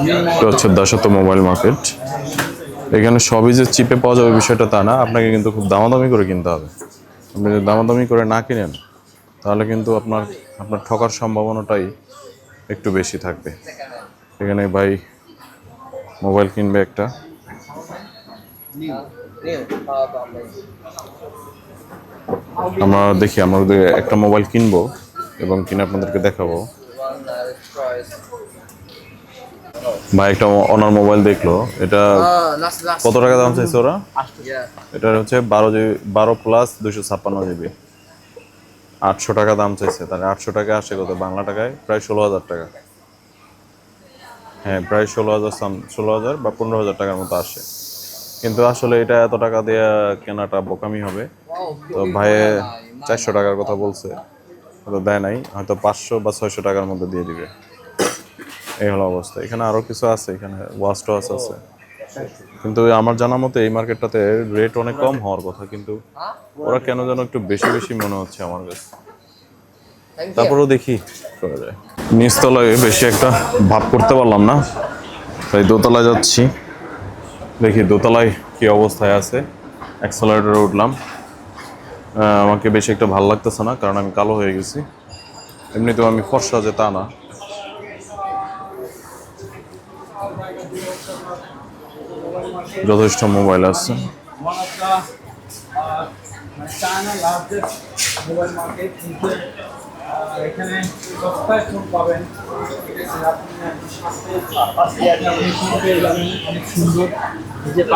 এটা হচ্ছে mobile market. এখানে সবই যে চিপে পাওয়া যাবে বিষয়টা তা না, আপনাকে কিন্তু খুব দামাদামি করে কিনতে হবে। আপনি যদি দামাদামি করে না কিনেন, তাহলে কিন্তু আপনার আপনার ঠকার সম্ভাবনাটাই একটু বেশি থাকবে। এখানে ভাই মোবাইল কিনবে একটা। আমরা দেখি, আমরা একটা মোবাইল কিনবো এবং কিনে আপনাদেরকে দেখাবো। ভাই একটা ওনার মোবাইল দেখল। এটা. কত টাকা দাম চাইছে ওরা? এটা হচ্ছে বারো জিবি বারো প্লাস দুশো ছাপ্পান্ন জিবি। আটশো টাকা দাম চাইছে তাহলে আটশো টাকা আসে কত? বাংলা টাকায় প্রায় ষোলো হাজার টাকা। হ্যাঁ প্রায় ষোলো হাজার ষোলো হাজার বা পনেরো হাজার টাকার মতো আসে। কিন্তু আসলে এটা এত টাকা দিয়ে কেনাটা বোকামি হবে। তো ভাইয়ে চারশো টাকার কথা বলছে। হয়তো দেয় নাই হয়তো পাঁচশো বা ছয়শো টাকার মধ্যে দিয়ে দিবে। এই হলো অবস্থা। এখানে আরও কিছু আছে এখানে ওয়াচ টাচ আছে। কিন্তু আমার জানা মতে এই মার্কেটটাতে রেট অনেক কম হওয়ার কথা কিন্তু ওরা কেন যেন একটু বেশি বেশি মনে হচ্ছে আমার কাছে. তারপরেও দেখি করা যায়। নিচতলায় বেশি একটা ভাব করতে পারলাম না তাই দোতলায় যাচ্ছি। দেখি দোতলায় কি অবস্থায় আছে। অ্যাক্সেলারেটরে উঠলাম। আমাকে বেশি একটা ভালো লাগতেছে না কারণ আমি কালো হয়ে গেছি। এমনিতেও আমি ফর্সা যে তা না। যথেষ্ট মোবাইল আছে। এখানে সস্তায় ফোন পাবেন